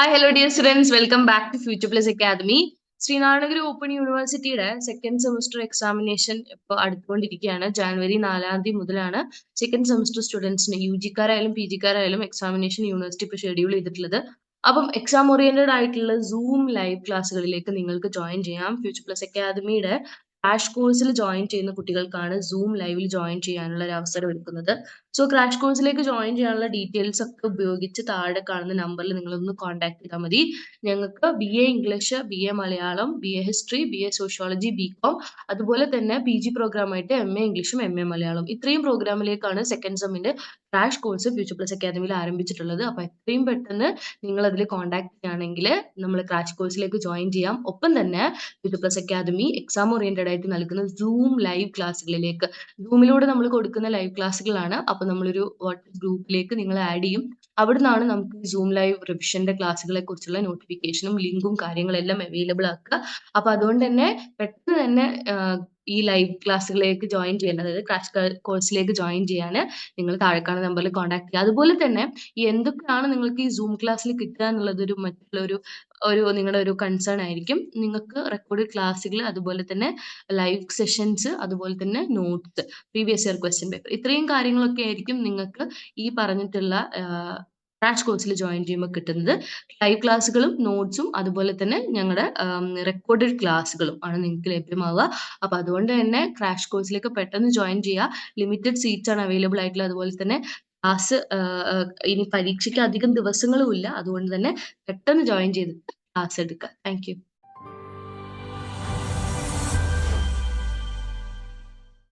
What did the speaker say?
Hi hello dear students welcome back to future plus academy Sreenarayanaguru open യൂണിവേഴ്സിറ്റിയുടെ second semester examination ഇപ്പോൾ അടുത്തുകൊണ്ടിരിക്കുകയാണ്. ജാനുവരി നാലാം തീയതി മുതലാണ് സെക്കൻഡ് സെമസ്റ്റർ സ്റ്റുഡൻസിന് യു ജിക്കാരായാലും പി ജിക്കാരായാലും എക്സാമിനേഷൻ യൂണിവേഴ്സിറ്റി ഇപ്പോൾ ഷെഡ്യൂൾ ചെയ്തിട്ടുള്ളത്. അപ്പം എക്സാം ഓറിയന്റഡ് ആയിട്ടുള്ള സൂം ലൈവ് ക്ലാസ്സുകളിലേക്ക് നിങ്ങൾക്ക് ജോയിൻ ചെയ്യാം. ഫ്യൂച്ചർ പ്ലസ് അക്കാദമിയുടെ ക്രാഷ് കോഴ്സിൽ ജോയിൻ ചെയ്യുന്ന കുട്ടികൾക്കാണ് സൂം ലൈവിൽ ജോയിൻ ചെയ്യാനുള്ള ഒരു അവസരം ഒരുക്കുന്നത്. സോ ക്രാഷ് കോഴ്സിലേക്ക് ജോയിൻ ചെയ്യാനുള്ള ഡീറ്റെയിൽസ് ഒക്കെ ഉപയോഗിച്ച് താഴെ കാണുന്ന നമ്പറിൽ നിങ്ങളൊന്ന് കോൺടാക്ട് ചെയ്താൽ മതി. ഞങ്ങൾക്ക് B A English B A Malayalam B A history B A sociology B com അതുപോലെ തന്നെ പി ജി പ്രോഗ്രാമായിട്ട് എം എ ഇംഗ്ലീഷും എം എ മലയാളം ഇത്രയും പ്രോഗ്രാമിലേക്കാണ് സെക്കൻഡ് സെമ്മിന്റെ ക്രാഷ് കോഴ്സ് ഫ്യൂച്ചർ പ്ലസ് അക്കാദമിയിൽ ആരംഭിച്ചിട്ടുള്ളത്. അപ്പോൾ എത്രയും പെട്ടെന്ന് നിങ്ങൾ അതിൽ കോൺടാക്ട് ചെയ്യുകയാണെങ്കിൽ നമ്മൾ ക്രാഷ് കോഴ്സിലേക്ക് ജോയിൻ ചെയ്യാം. ഒപ്പം തന്നെ future plus academy exam oriented ആയിട്ട് നൽകുന്ന സൂം ലൈവ് ക്ലാസ്സുകളിലേക്ക് സൂമിലൂടെ നമ്മൾ കൊടുക്കുന്ന ലൈവ് ക്ലാസ്സുകളാണ് അപ്പോൾ നമ്മളൊരു വാട്സ്ആപ്പ് ഗ്രൂപ്പിലേക്ക് നിങ്ങൾ ആഡ് ചെയ്യും. അവിടുന്നാണ് നമുക്ക് സൂം ലൈവ് റിവിഷന്റെ ക്ലാസ്സുകളെ കുറിച്ചുള്ള നോട്ടിഫിക്കേഷനും ലിങ്കും കാര്യങ്ങളെല്ലാം അവൈലബിൾ ആക്കുക. അപ്പൊ അതുകൊണ്ട് തന്നെ പെട്ടെന്ന് തന്നെ ഈ ലൈവ് ക്ലാസ്സുകളിലേക്ക് ജോയിൻ ചെയ്യാൻ അതായത് ക്രാഷ് കോഴ്സിലേക്ക് ജോയിൻ ചെയ്യാൻ നിങ്ങൾ താഴെ കാണുന്ന നമ്പറിൽ കോൺടാക്ട് ചെയ്യുക. അതുപോലെ തന്നെ എന്തൊക്കെയാണ് നിങ്ങൾക്ക് ഈ സൂം ക്ലാസ്സിൽ കിട്ടുക എന്നുള്ളത് ഒരു ഒരു ഒരു നിങ്ങളുടെ ഒരു കൺസേൺ ആയിരിക്കും. നിങ്ങൾക്ക് റെക്കോർഡ് ക്ലാസ്സുകൾ അതുപോലെ തന്നെ ലൈവ് സെഷൻസ് അതുപോലെ തന്നെ notes previous year question paper ഇത്രയും കാര്യങ്ങളൊക്കെ ആയിരിക്കും നിങ്ങൾക്ക് ഈ പറഞ്ഞിട്ടുള്ള ക്രാഷ് കോഴ്സിൽ ജോയിൻ ചെയ്യുമ്പോൾ കിട്ടുന്നത് ലൈവ് ക്ലാസ്സുകളും നോട്ട്സും അതുപോലെ തന്നെ ഞങ്ങളുടെ റെക്കോർഡഡ് ക്ലാസ്സുകളും ആണ് നിങ്ങൾക്ക് ലഭ്യമാവുക. അപ്പൊ അതുകൊണ്ട് തന്നെ ക്രാഷ് കോഴ്സിലേക്ക് പെട്ടെന്ന് ജോയിൻ ചെയ്യുക ലിമിറ്റഡ് സീറ്റ്സ് ആണ് അവൈലബിൾ ആയിട്ടുള്ളത് അതുപോലെ തന്നെ ക്ലാസ് ഇനി പരീക്ഷയ്ക്ക് അധികം ദിവസങ്ങളും ഇല്ല. അതുകൊണ്ട് തന്നെ പെട്ടെന്ന് ജോയിൻ ചെയ്ത് ക്ലാസ് എടുക്കുക. താങ്ക്